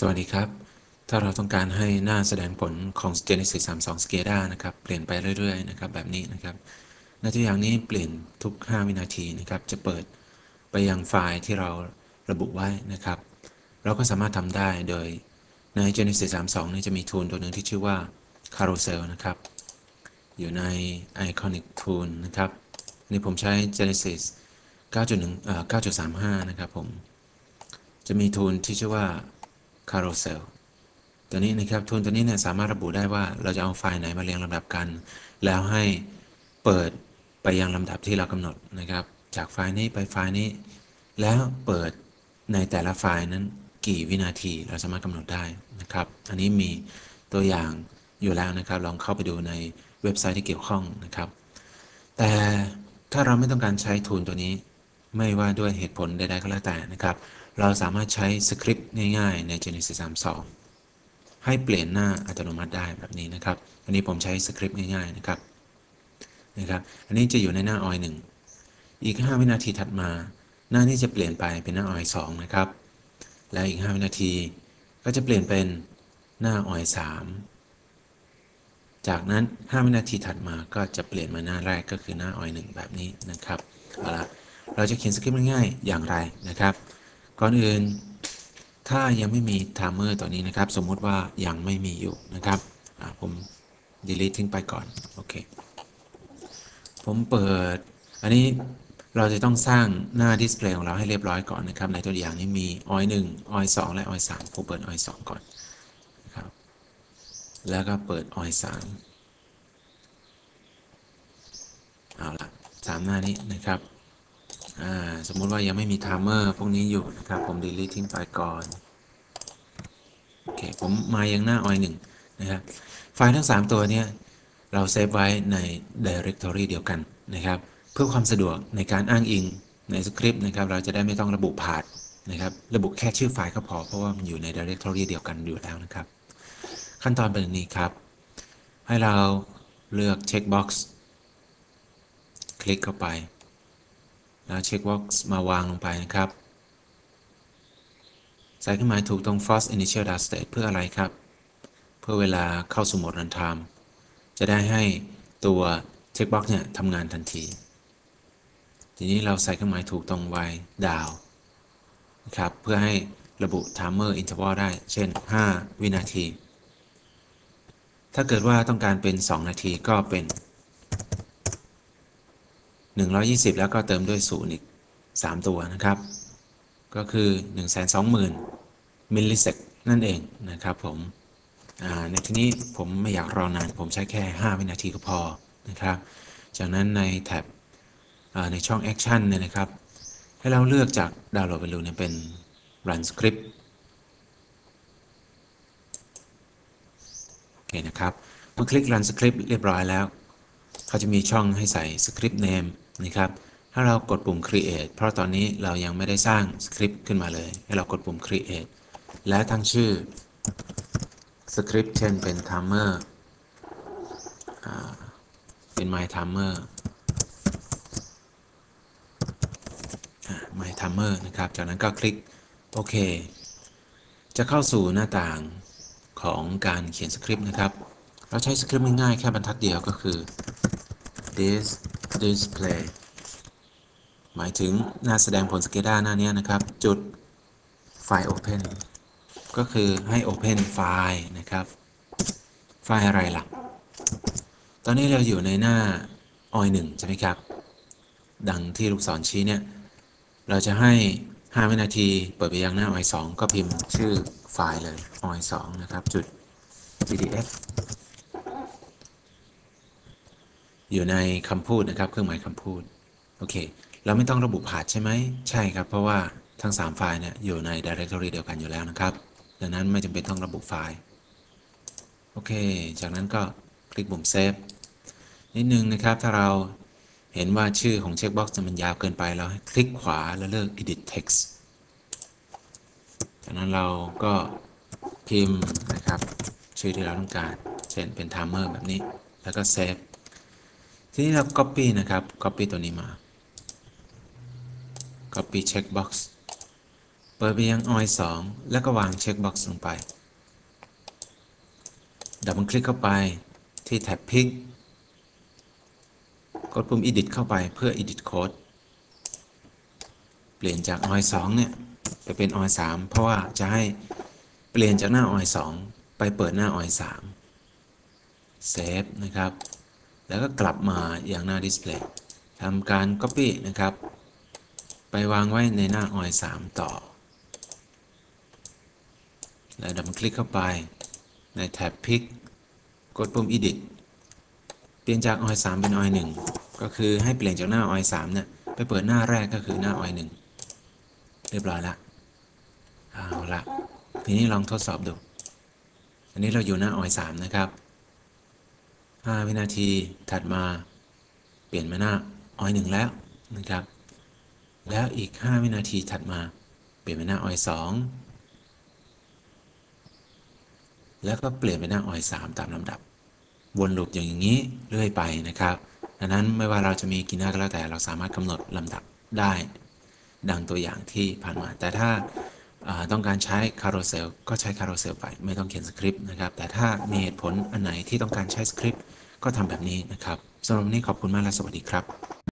สวัสดีครับ ถ้าเราต้องการให้หน้าแสดงผลของ Genesis 32 SCADA นะครับ เปลี่ยนไปเรื่อยๆ นะครับ แบบนี้นะครับในตัวอย่างนี้เปลี่ยนทุก 5 วินาทีนะครับ จะเปิดไปยังไฟล์ที่เราระบุไว้นะครับ เราก็สามารถทำได้โดยใน Genesis 32 นี่จะมี tool ตัวหนึ่งที่ชื่อว่า Carousel นะครับ อยู่ใน Iconic Tool นะครับนนี้ผมใช้ Genesis 9.1เอ่อ9.35 นะครับผม จะมี tool ที่ชื่อว่า carousel ตัวนี้นะครับทูลตัวนี้เนี่ยสามารถระบุได้ว่าเราจะเอาไฟล์ไหนมาเรียงลำดับกัน แล้วให้เปิดไปยังลำดับที่เรากำหนดนะครับ จากไฟล์นี้ไปไฟล์นี้ แล้วเปิดในแต่ละไฟล์นั้นกี่วินาทีเราสามารถกำหนดได้นะครับ อันนี้มีตัวอย่างอยู่แล้วนะครับ ลองเข้าไปดูในเว็บไซต์ที่เกี่ยวข้องนะครับ แต่ถ้าเราไม่ต้องการใช้ทูลตัวนี้ ไม่ว่าด้วยเหตุผลใดๆก็แล้วแต่นะครับ เราสามารถใช้สคริปต์ง่ายๆใน Genesis 32 ให้เปลี่ยนหน้าอัตโนมัติได้แบบนี้นะครับ อันนี้ผมใช้สคริปต์ง่ายๆนะครับนะครับ อันนี้จะอยู่ในหน้าออย1อีก 5 วินาทีถัดมา หน้านี้จะเปลี่ยนไปเป็นหน้าออย2นะครับ แล้วอีก 5 วินาทีก็จะเปลี่ยนเป็นหน้าออย3จากนั้น 5 วินาทีถัดมาก็จะเปลี่ยนมาหน้าแรกก็คือหน้าออย1แบบนี้นะครับ เอาละเราจะเขียนสคริปต์ง่ายๆอย่างไรนะครับ ก่อนอื่น ถ้ายังไม่มีไทม์เมอร์ตัวนี้นะครับ สมมุติว่ายังไม่มีอยู่นะครับผม delete ทิ้งไปก่อน โอเค ผมเปิด อันนี้เราจะต้องสร้างหน้า ดิสเพลย์ของเราให้เรียบร้อยก่อนนะครับ ในตัวอย่างนี้มี OI 1 OI 2และ OI 3ผมเปิด OI 2ก่อนนะครับ แล้วก็เปิด OI 3เอาละสามหน้านี้นะครับ สมมุติว่ายังไม่มีไทม์เมอร์พวกนี้อยู่นะครับ ผม delete ทิ้งไปก่อน โอเค ผมมายังหน้า OI 1นะครับ ไฟล์ทั้ง 3 ตัวเนี้ยเราเซฟไว้ใน directory เดียวกันนะครับ เพื่อความสะดวกในการอ้างอิงในสคริปต์นะครับ เราจะได้ไม่ต้องระบุพาธนะครับ ระบุแค่ชื่อไฟล์ก็พอ เพราะว่ามันอยู่ใน directory เดียวกันอยู่แล้วนะครับ ขั้นตอนเป็นอย่างนี้ครับ ให้เราเลือก checkbox คลิกเข้าไป แล้วเช็คบ็อกซ์มาวางลงไปนะครับ ใส่เครื่องหมายถูกตรง first initial data state เพื่ออะไรครับ เพื่อเวลาเข้าสู่โหมด runtime จะได้ให้ตัวเช็คบ็อกซ์เนี่ยทำงานทันที ทีนี้เราใส่เครื่องหมายถูกตรง y down นะครับ เพื่อให้ระบุ timer interval ได้ เช่น 5 วินาที ถ้าเกิดว่าต้องการเป็น 2 นาทีก็เป็น 120 แล้วก็เติมด้วยศูนย์อีก 3 ตัวนะครับ ก็คือ 120,000 มิลลิเซกนั่นเองนะครับผมในที่นี้ผมไม่อยากรอนาน ผมใช้แค่ 5 วินาทีก็พอนะครับ จากนั้นในแท็บในช่อง Action เนี่ยนะครับ ให้เราเลือกจากดาวน์โหลด value เนี่ยเป็น Run Script โอเคนะครับเมื่อคลิก Run Script เรียบร้อยแล้ว เขาจะมีช่องให้ใส่ Script Name นะครับ ถ้าเรากดปุ่ม create เพราะตอนนี้เรายังไม่ได้สร้างสคริปต์ขึ้นมาเลย ให้เรากดปุ่ม create และทั้งชื่อสคริปต์เช่นเป็น timer เป็น my timer my timer นะครับ จากนั้นก็คลิกโอเค จะเข้าสู่หน้าต่างของการเขียนสคริปต์นะครับ เราใช้สคริปต์ง่ายๆแค่บรรทัดเดียวก็คือ this display หมายถึงหน้าแสดงผล SCADA หน้านี้นะครับ จุดไฟล์ Open ก็คือให้ Open ไฟล์นะครับ ไฟล์อะไรล่ะ ตอนนี้เราอยู่ในหน้า OI 1ใช่ไหมครับ ดังที่ลูกศรชี้เนี่ย เราจะให้ 5 วินาที เปิดไปยังหน้า OI 2ก็พิมพ์ชื่อไฟล์เลย OI 2นะครับ จุด gdf อยู่ในคำพูดนะครับ เครื่องหมายคำพูด โอเค เราไม่ต้องระบุผาดใช่ไหม ใช่ครับ เพราะว่าทั้ง 3 ไฟล์เนี่ยอยู่ใน directory เดียวกันอยู่แล้วนะครับ ดังนั้นไม่จำเป็นต้องระบุไฟล์ โอเค จากนั้นก็คลิกปุ่ม save นิดนึงนะครับ ถ้าเราเห็นว่าชื่อของเช็คบ็อกซ์มันยาวเกินไป เราคลิกขวาแล้วเลือก edit text จากนั้นเราก็พิมพ์นะครับ ชื่อที่เราต้องการ เช่นเป็น timer แบบนี้ แล้วก็ save ทีนี้เรา copy นะครับ copy ตัวนี้มา copy checkbox เปิดไปยังออย2แล้วก็วางเช็คบ็อกซ์ลงไป ดับเบิลคลิกเข้าไปที่แท็บพิกกดปุ่ม edit เข้าไปเพื่อ edit code เปลี่ยนจากออย2เนี่ย ไปเป็นออย3เพราะว่าจะให้เปลี่ยนจากหน้าออย2ไปเปิดหน้าออย3เซฟนะครับ แล้วก็กลับมาอย่างหน้า display ทำการ copy นะครับ ไปวางไว้ในหน้าออย3ต่อ แล้วดับคลิกเข้าไปในแท็บ Pick กดปุ่ม Edit เปลี่ยนจากออย3เป็นออย1ก็คือให้เปลี่ยนจากหน้าออย3เนี่ยไปเปิดหน้าแรกก็คือหน้าออย1เรียบร้อยละเอาละทีนี้ลองทดสอบดู อันนี้เราอยู่หน้าออย3นะครับ 5วินาทีถัดมาเปลี่ยนมาหน้าออย1แล้วนะครับ แล้วอีก 5 วินาทีถัดมา เปลี่ยนเป็นหน้าออย2แล้วก็เปลี่ยนเป็นหน้าออย3ตามลำดับ วนลูปอย่างนี้เรื่อยไปนะครับดังนั้นไม่ว่าเราจะมีกี่หน้าก็แล้วแต่เราสามารถกำหนดลำดับได้ ดังตัวอย่างที่ผ่านมา แต่ถ้าอ่าต้องการใช้คาร์โรเซลก็ใช้คาร์โรเซลไป ไม่ต้องเขียนสคริปต์นะครับ แต่ถ้ามีเหตุผลอันไหนที่ต้องการใช้สคริปต์ ก็ทำแบบนี้นะครับสำหรับวันนี้ขอบคุณมากและสวัสดีครับ